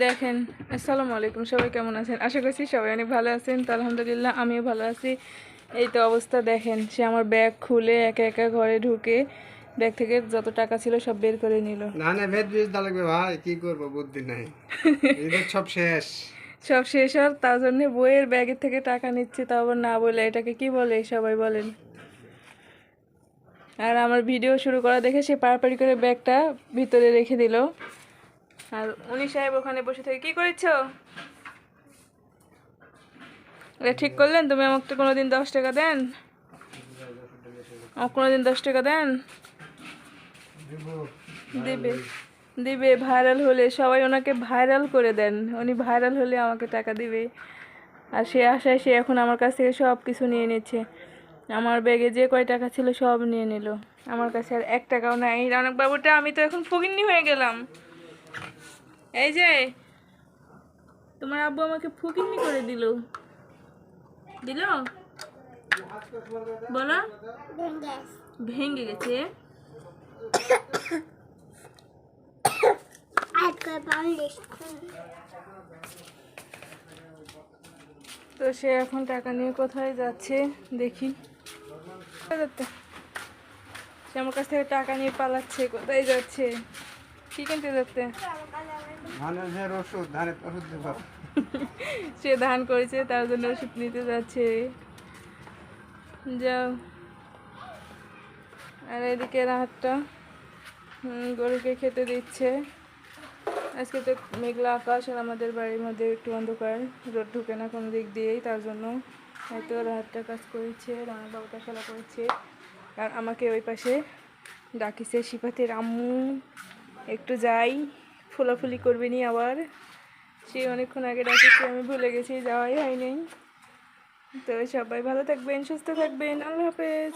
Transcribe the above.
দেখেন আসসালামু আলাইকুম সবাই কেমন আছেন? আশা করছি সবাই অনেক ভালো আছেন। তো আলহামদুলিল্লাহ আমিও ভালো আছি। এই তো অবস্থা দেখেন সে আমার ব্যাগ খুলে একা একা ঘরে ঢুকে ব্যাগ থেকে যত টাকা ছিল সব বের করে নিল। না না ভেদ বিষ দা লাগবে ভাই কি করব বুদ্ধি নাই। সব শেষ। সব শেষ আর তার জন্য বইয়ের ব্যাগের থেকে টাকা নিচ্ছে তাও আবার না বলে এটাকে কি বলে সবাই বলেন। আর আমার ভিডিও শুরু করা দেখে সে পাড়াপাড়ি করে ব্যাগটা ভিতরে রেখে দিল। আর উনি সাহেব ওখানে বসে থেকে কি করেছ? এটা ঠিক করলেন? তুমি আমাকে কোনোদিন দশ টাকা দেন। আমাকে কোনোদিন দশ টাকা দেন? দিবে। দিবে ভাইরাল হলে সবাই ওনাকে ভাইরাল করে দেন। উনি ভাইরাল হলে আমাকে টাকা দিবে। আর সে আশায় সে এখন আমার কাছ থেকে সব কিছু নিয়ে নিচ্ছে। আমার ব্যাগে যে কয় টাকা ছিল সব নিয়ে নিল। আমার কাছে আর এক টাকাও নাই। রনক বাবুটা, আমি তো এখন ফকিন্নি হয়ে গেলাম। এই যে, তোমার আব্বু আমাকে ফকিন্নি করে দিল। দিল? বলো। ভেঙে গেছে। তো সে এখন টাকা নিয়ে কোথায় যাচ্ছে, দেখি। সে আমার কাছ থেকে টাকা নিয়ে পালাচ্ছে, কোথায় যাচ্ছে? কি কিনতে যাচ্ছে ধানের যে ওষুধ ধানের ওষুধ দিব সে ধান করেছে তার জন্য ওষুধ নিতে যাচ্ছে। যাও। আর এদিকে রাতটা গরুকে খেতে দিচ্ছে। আজকে তো মেঘলা আকাশ আর আমাদের বাড়ির মধ্যে একটু অন্ধকার। রোদ ঢুকে না কোনো দিক দিয়েই তার জন্য হয়তো রাতটা কাজ করেছে রানা বাবুটা খেলা করেছে। আর আমাকে ওই পাশে ডাকিছে শিপাতের আম্মু। একটু যাই, ফোলাফুলি করবে নি আবার। সে অনেকক্ষণ আগে ডাকেছি আমি ভুলে গেছি, যাওয়াই হয়নি। তো সবাই ভালো থাকবেন, সুস্থ থাকবেন, আল্লাহ হাফেজ।